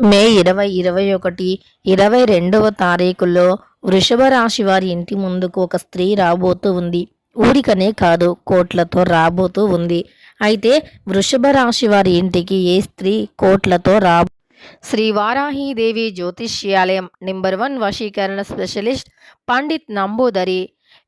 మే ఇరవై ఇరవై ఒకటి ఇరవై రెండవ తారీఖుల్లో వృషభ రాశి వారి ఇంటి ముందుకు ఒక స్త్రీ రాబోతూ ఉంది. ఊరికనే కాదు కోట్లతో రాబోతూ ఉంది. అయితే వృషభ రాశి వారి ఇంటికి ఏ స్త్రీ కోట్లతో రా? శ్రీ వారాహీదేవి జ్యోతిష్యాలయం నెంబర్ వన్ వశీకరణ స్పెషలిస్ట్ పండిత్ నంబూదరి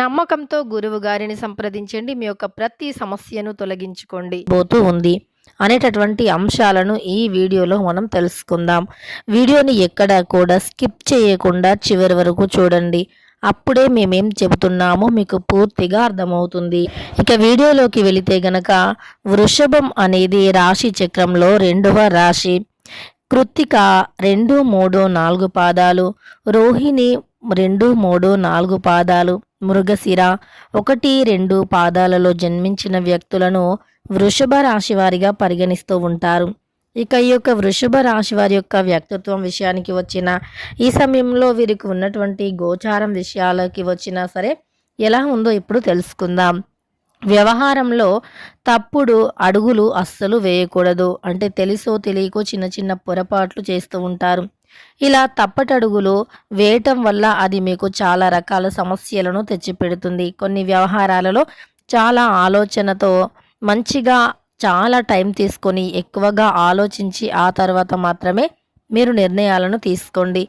నమ్మకంతో గురువు గారిని సంప్రదించండి. మీ యొక్క ప్రతి సమస్యను తొలగించుకోండి. పోతూ ఉంది అనేటటువంటి అంశాలను ఈ వీడియోలో మనం తెలుసుకుందాం. వీడియోని ఎక్కడ కూడా స్కిప్ చేయకుండా చివరి వరకు చూడండి. అప్పుడే మేమేం చెబుతున్నామో మీకు పూర్తిగా అర్థమవుతుంది. ఇక వీడియోలోకి వెళితే గనక వృషభం అనేది రాశి చక్రంలో రెండవ రాశి. కృత్తిక రెండు మూడు నాలుగు పాదాలు. రోహిణి రెండు మూడు నాలుగు పాదాలు. మృగశిర. ఒకటి రెండు పాదాలలో జన్మించిన వ్యక్తులను వృషభ రాశి వారిగా పరిగణిస్తూ ఉంటారు. ఇక ఈ యొక్క వృషభ రాశి వారి యొక్క వ్యక్తిత్వం విషయానికి వచ్చిన ఈ సమయంలో వీరికి ఉన్నటువంటి గోచారం విషయాలకి వచ్చినా సరే ఎలా ఉందో ఇప్పుడు తెలుసుకుందాం. వ్యవహారంలో తప్పుడు అడుగులు అస్సలు వేయకూడదు. అంటే తెలుసో తెలియకో చిన్న చిన్న పొరపాట్లు చేస్తూ ఉంటారు. ఇలా తప్పటడుగులు వేయటం వల్ల అది మీకు చాలా రకాల సమస్యలను తెచ్చిపెడుతుంది. కొన్ని వ్యవహారాలలో చాలా ఆలోచనతో మంచిగా చాలా టైం తీసుకొని ఎక్కువగా ఆలోచించి ఆ తర్వాత మాత్రమే మీరు నిర్ణయాలను తీసుకోండి.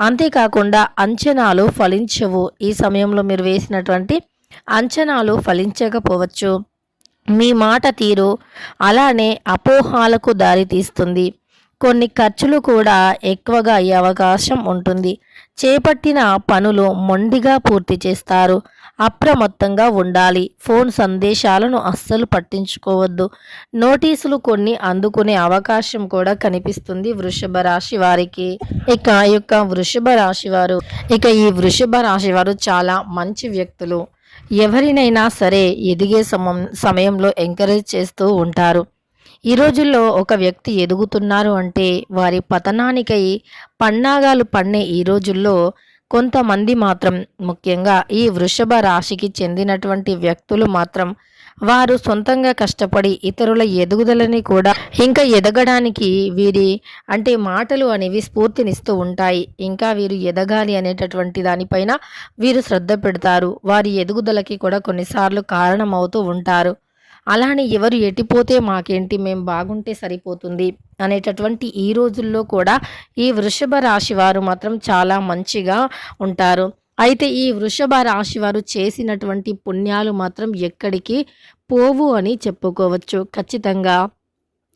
అంతేకాకుండా అంచనాలు ఫలించవు. ఈ సమయంలో మీరు వేసినటువంటి అంచనాలు ఫలించకపోవచ్చు. మీ మాట తీరు అలానే అపోహాలకు దారితీస్తుంది. కొన్ని ఖర్చులు కూడా ఎక్కువగా అయ్యే అవకాశం ఉంటుంది. చేపట్టిన పనులు మొండిగా పూర్తి చేస్తారు. అప్రమత్తంగా ఉండాలి. ఫోన్ సందేశాలను అస్సలు పట్టించుకోవద్దు. నోటీసులు కొన్ని అందుకునే అవకాశం కూడా కనిపిస్తుంది వృషభ రాశి వారికి. ఇక ఈ యొక్క వృషభ రాశి వారు ఇక ఈ వృషభ రాశి వారు చాలా మంచి వ్యక్తులు. ఎవరినైనా సరే ఎదిగే సమ సమయంలో ఎంకరేజ్ చేస్తూ ఉంటారు. ఈ రోజుల్లో ఒక వ్యక్తి ఎదుగుతున్నారు అంటే వారి పతనానికై పన్నాగాలు పన్నే ఈ రోజుల్లో కొంతమంది మాత్రం ముఖ్యంగా ఈ వృషభ రాశికి చెందినటువంటి వ్యక్తులు మాత్రం వారు సొంతంగా కష్టపడి ఇతరుల ఎదుగుదలని కూడా ఇంకా ఎదగడానికి వీరి అంటే మాటలు అనేవి స్ఫూర్తినిస్తూ ఉంటాయి. ఇంకా వీరు ఎదగాలి అనేటటువంటి దానిపైన వీరు శ్రద్ధ పెడతారు. వారి ఎదుగుదలకి కూడా కొన్నిసార్లు కారణమవుతూ ఉంటారు. అలానే ఎవరు ఎటిపోతే మాకేంటి మేము బాగుంటే సరిపోతుంది అనేటటువంటి ఈ రోజుల్లో కూడా ఈ వృషభ రాశి వారు మాత్రం చాలా మంచిగా ఉంటారు. అయితే ఈ వృషభ రాశి వారు చేసినటువంటి పుణ్యాలు మాత్రం ఎక్కడికి పోవు అని చెప్పుకోవచ్చు. ఖచ్చితంగా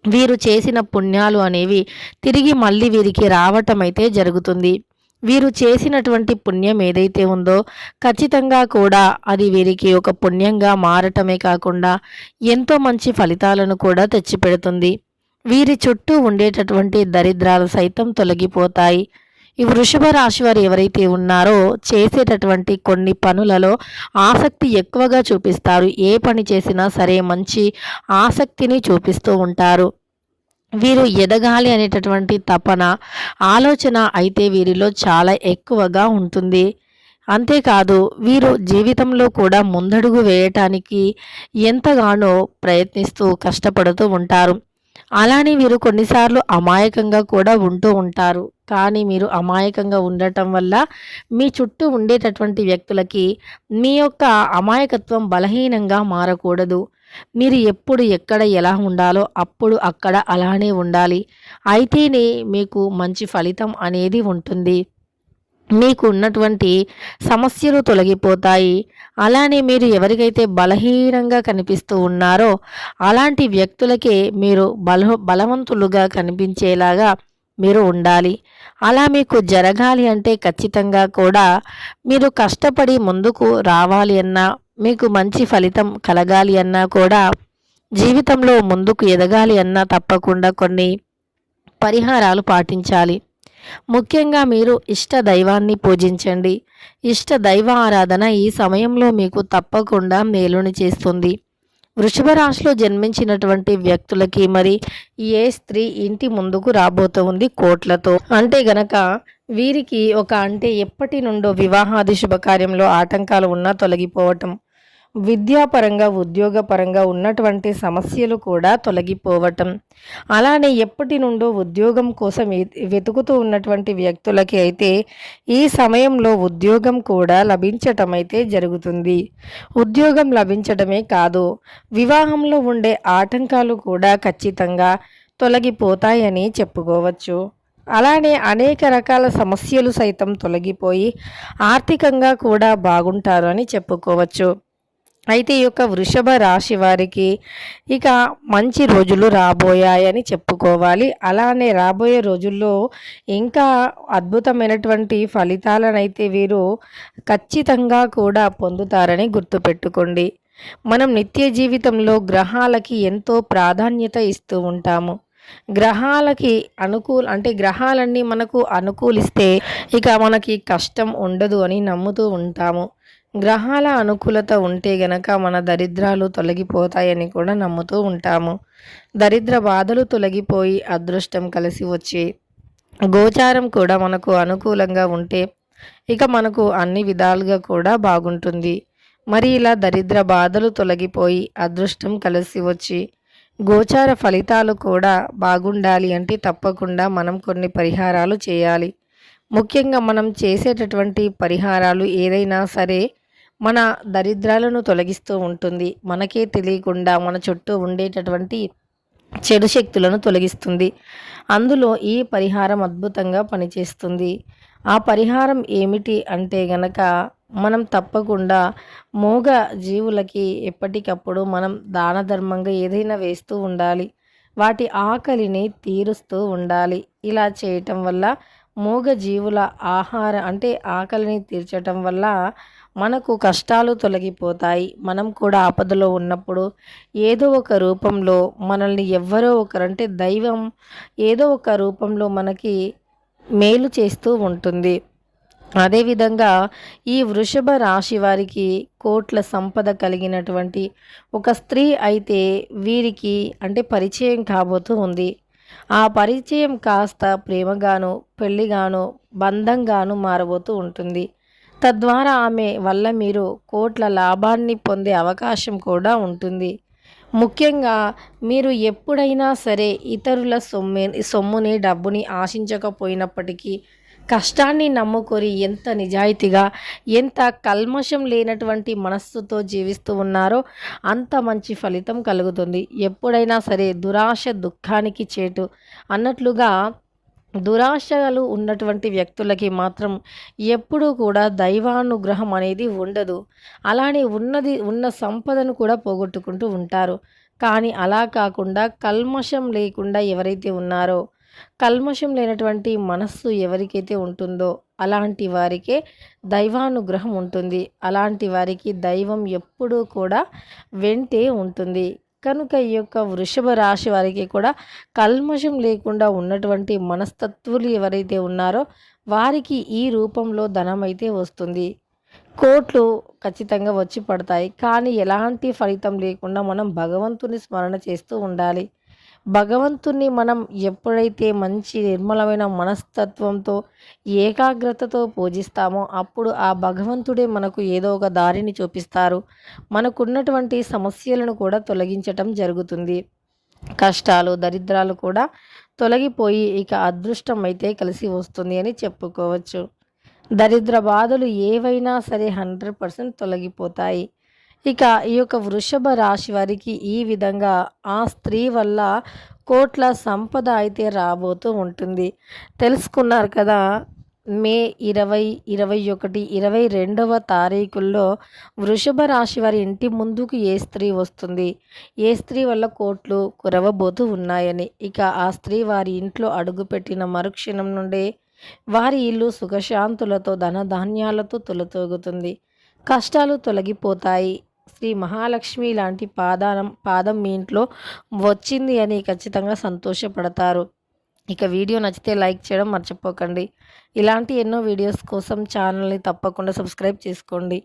వీరు చేసిన పుణ్యాలు అనేవి తిరిగి మళ్ళీ వీరికి రావటం అయితే జరుగుతుంది. వీరు చేసినటువంటి పుణ్యం ఏదైతే ఉందో ఖచ్చితంగా కూడా అది వీరికి ఒక పుణ్యంగా మారటమే కాకుండా ఎంతో మంచి ఫలితాలను కూడా తెచ్చిపెడుతుంది. వీరి చుట్టూ ఉండేటటువంటి దరిద్రాలు సైతం తొలగిపోతాయి. ఈ వృషభ రాశి వారు ఎవరైతే ఉన్నారో చేసేటటువంటి కొన్ని పనులలో ఆసక్తి ఎక్కువగా చూపిస్తారు. ఏ పని చేసినా సరే మంచి ఆసక్తిని చూపిస్తూ ఉంటారు. వీరు ఎదగాలి అనేటటువంటి తపన ఆలోచన అయితే వీరిలో చాలా ఎక్కువగా ఉంటుంది. అంతేకాదు వీరు జీవితంలో కూడా ముందడుగు వేయటానికి ఎంతగానో ప్రయత్నిస్తూ కష్టపడుతూ ఉంటారు. అలానే వీరు కొన్నిసార్లు అమాయకంగా కూడా ఉంటూ ఉంటారు. కానీ మీరు అమాయకంగా ఉండటం వల్ల మీ చుట్టూ ఉండేటటువంటి వ్యక్తులకి మీ యొక్క అమాయకత్వం బలహీనంగా మారకూడదు. మీరు ఎప్పుడు ఎక్కడ ఎలా ఉండాలో అప్పుడు అక్కడ అలానే ఉండాలి. అయితేనే మీకు మంచి ఫలితం అనేది ఉంటుంది. మీకు ఉన్నటువంటి సమస్యలు తొలగిపోతాయి. అలానే మీరు ఎవరికైతే బలహీనంగా కనిపిస్తూ ఉన్నారో అలాంటి వ్యక్తులకే మీరు బల బలవంతులుగా కనిపించేలాగా మీరు ఉండాలి. అలా మీకు జరగాలి అంటే ఖచ్చితంగా కూడా మీరు కష్టపడి ముందుకు రావాలి అన్నా మీకు మంచి ఫలితం కలగాలి అన్నా కూడా జీవితంలో ముందుకు ఎదగాలి అన్నా తప్పకుండా కొన్ని పరిహారాలు పాటించాలి. ముఖ్యంగా మీరు ఇష్ట దైవాన్ని పూజించండి. ఇష్ట దైవ ఆరాధన ఈ సమయంలో మీకు తప్పకుండా మేలుని చేస్తుంది. వృషభ రాశిలో జన్మించినటువంటి వ్యక్తులకి మరి ఏ స్త్రీ ఇంటి ముందుకు రాబోతోంది కోట్లతో? అంటే గనక వీరికి ఒక అంటే ఎప్పటి నుండో వివాహాది శుభకార్యంలో ఆటంకాలు ఉన్నా తొలగిపోవటం విద్యాపరంగా ఉద్యోగపరంగా ఉన్నటువంటి సమస్యలు కూడా తొలగిపోవటం. అలానే ఎప్పటి నుండో ఉద్యోగం కోసం వెతుకుతూ ఉన్నటువంటి వ్యక్తులకి అయితే ఈ సమయంలో ఉద్యోగం కూడా లభించటం అయితే జరుగుతుంది. ఉద్యోగం లభించడమే కాదు వివాహంలో ఉండే ఆటంకాలు కూడా ఖచ్చితంగా తొలగిపోతాయని చెప్పుకోవచ్చు. అలానే అనేక రకాల సమస్యలు సైతం తొలగిపోయి ఆర్థికంగా కూడా బాగుంటారు అని చెప్పుకోవచ్చు. అయితే ఈ యొక్క వృషభ రాశి వారికి ఇక మంచి రోజులు రాబోయాయని చెప్పుకోవాలి. అలానే రాబోయే రోజుల్లో ఇంకా అద్భుతమైనటువంటి ఫలితాలనైతే వీరు ఖచ్చితంగా కూడా పొందుతారని గుర్తుపెట్టుకోండి. మనం నిత్య జీవితంలో గ్రహాలకి ఎంతో ప్రాధాన్యత ఇస్తూ ఉంటాము. గ్రహాలకి అనుకూల అంటే గ్రహాలన్నీ మనకు అనుకూలిస్తే ఇక మనకి కష్టం ఉండదు అని నమ్ముతూ ఉంటాము. గ్రహాల అనుకూలత ఉంటే గనక మన దరిద్రాలు తొలగిపోతాయని కూడా నమ్ముతూ ఉంటాము. దరిద్ర బాధలు తొలగిపోయి అదృష్టం కలిసి వచ్చి గోచారం కూడా మనకు అనుకూలంగా ఉంటే ఇక మనకు అన్ని విధాలుగా కూడా బాగుంటుంది. మరి ఇలా దరిద్ర బాధలు తొలగిపోయి అదృష్టం కలిసి వచ్చి గోచార ఫలితాలు కూడా బాగుండాలి అంటే తప్పకుండా మనం కొన్ని పరిహారాలు చేయాలి. ముఖ్యంగా మనం చేసేటటువంటి పరిహారాలు ఏదైనా సరే మన దరిద్రాలను తొలగిస్తూ ఉంటుంది. మనకే తెలియకుండా మన చుట్టూ ఉండేటటువంటి చెడు శక్తులను తొలగిస్తుంది. అందులో ఈ పరిహారం అద్భుతంగా పనిచేస్తుంది. ఆ పరిహారం ఏమిటి అంటే గనక మనం తప్పకుండా మూగ జీవులకి ఎప్పటికప్పుడు మనం దాన ధర్మంగా ఏదైనా వేస్తూ ఉండాలి. వాటి ఆకలిని తీరుస్తూ ఉండాలి. ఇలా చేయటం వల్ల మూగ జీవుల ఆహార అంటే ఆకలిని తీర్చటం వల్ల మనకు కష్టాలు తొలగిపోతాయి. మనం కూడా ఆపదలో ఉన్నప్పుడు ఏదో ఒక రూపంలో మనల్ని ఎవ్వరో ఒకరంటే దైవం ఏదో ఒక రూపంలో మనకి మేలు చేస్తూ ఉంటుంది. అదేవిధంగా ఈ వృషభ రాశి వారికి కోట్ల సంపద కలిగినటువంటి ఒక స్త్రీ అయితే వీరికి అంటే పరిచయం కాబోతూ ఉంది. ఆ పరిచయం కాస్త ప్రేమగాను పెళ్ళిగాను బంధంగాను మారబోతూ ఉంటుంది. తద్వారా ఆమె వల్ల మీరు కోట్ల లాభాన్ని పొందే అవకాశం కూడా ఉంటుంది. ముఖ్యంగా మీరు ఎప్పుడైనా సరే ఇతరుల సొమ్మె సొమ్ముని డబ్బుని ఆశించకపోయినప్పటికీ కష్టాన్ని నమ్ముకొని ఎంత నిజాయితీగా ఎంత కల్మషం లేనటువంటి మనస్సుతో జీవిస్తూ ఉన్నారో అంత మంచి ఫలితం కలుగుతుంది. ఎప్పుడైనా సరే దురాశ దుఃఖానికి చేటు. అన్నట్లుగా దురాశలు ఉన్నటువంటి వ్యక్తులకి మాత్రం ఎప్పుడూ కూడా దైవానుగ్రహం అనేది ఉండదు. అలానే ఉన్నది ఉన్న సంపదను కూడా పోగొట్టుకుంటూ ఉంటారు. కానీ అలా కాకుండా కల్మషం లేకుండా ఎవరైతే ఉన్నారో కల్మషం లేనటువంటి మనస్సు ఎవరికైతే ఉంటుందో అలాంటి వారికే దైవానుగ్రహం ఉంటుంది. అలాంటి వారికి దైవం ఎప్పుడూ కూడా వెంటే ఉంటుంది. కనుక ఈ యొక్క వృషభ రాశి వారికి కూడా కల్మషం లేకుండా ఉన్నటువంటి మనస్తత్వులు ఎవరైతే ఉన్నారో వారికి ఈ రూపంలో ధనం అయితే వస్తుంది. కోట్లు ఖచ్చితంగా వచ్చి పడతాయి. కానీ ఎలాంటి ఫలితం లేకుండా మనం భగవంతుని స్మరణ చేస్తూ ఉండాలి. భగవంతుణ్ణి మనం ఎప్పుడైతే మంచి నిర్మలమైన మనస్తత్వంతో ఏకాగ్రతతో పూజిస్తామో అప్పుడు ఆ భగవంతుడే మనకు ఏదో ఒక దారిని చూపిస్తారు. మనకున్నటువంటి సమస్యలను కూడా తొలగించటం జరుగుతుంది. కష్టాలు దరిద్రాలు కూడా తొలగిపోయి ఇక అదృష్టం అయితే కలిసి వస్తుంది అని చెప్పుకోవచ్చు. దరిద్ర బాధలు ఏవైనా సరే హండ్రెడ్ పర్సెంట్ తొలగిపోతాయి. ఇక ఈ యొక్క వృషభ రాశి వారికి ఈ విధంగా ఆ స్త్రీ వల్ల కోట్ల సంపద అయితే రాబోతూ ఉంటుంది. తెలుసుకున్నారు కదా మే ఇరవై ఇరవై ఒకటి ఇరవై రెండవ తారీఖుల్లో వృషభ రాశి వారి ఇంటి ముందుకు ఏ స్త్రీ వస్తుంది? ఏ స్త్రీ వల్ల కోట్లు కురవబోతూ ఉన్నాయని? ఇక ఆ స్త్రీ వారి ఇంట్లో అడుగుపెట్టిన మరుక్షణం నుండే వారి ఇల్లు సుఖశాంతులతో ధనధాన్యాలతో తొలతోగుతుంది. కష్టాలు తొలగిపోతాయి. శ్రీ మహాలక్ష్మి లాంటి పాదానం పాదం మీ ఇంట్లో వచ్చింది అని ఖచ్చితంగా సంతోషపడతారు. ఇక వీడియో నచ్చితే లైక్ చేయడం మర్చిపోకండి. ఇలాంటి ఎన్నో వీడియోస్ కోసం ఛానల్ని తప్పకుండా సబ్స్క్రైబ్ చేసుకోండి.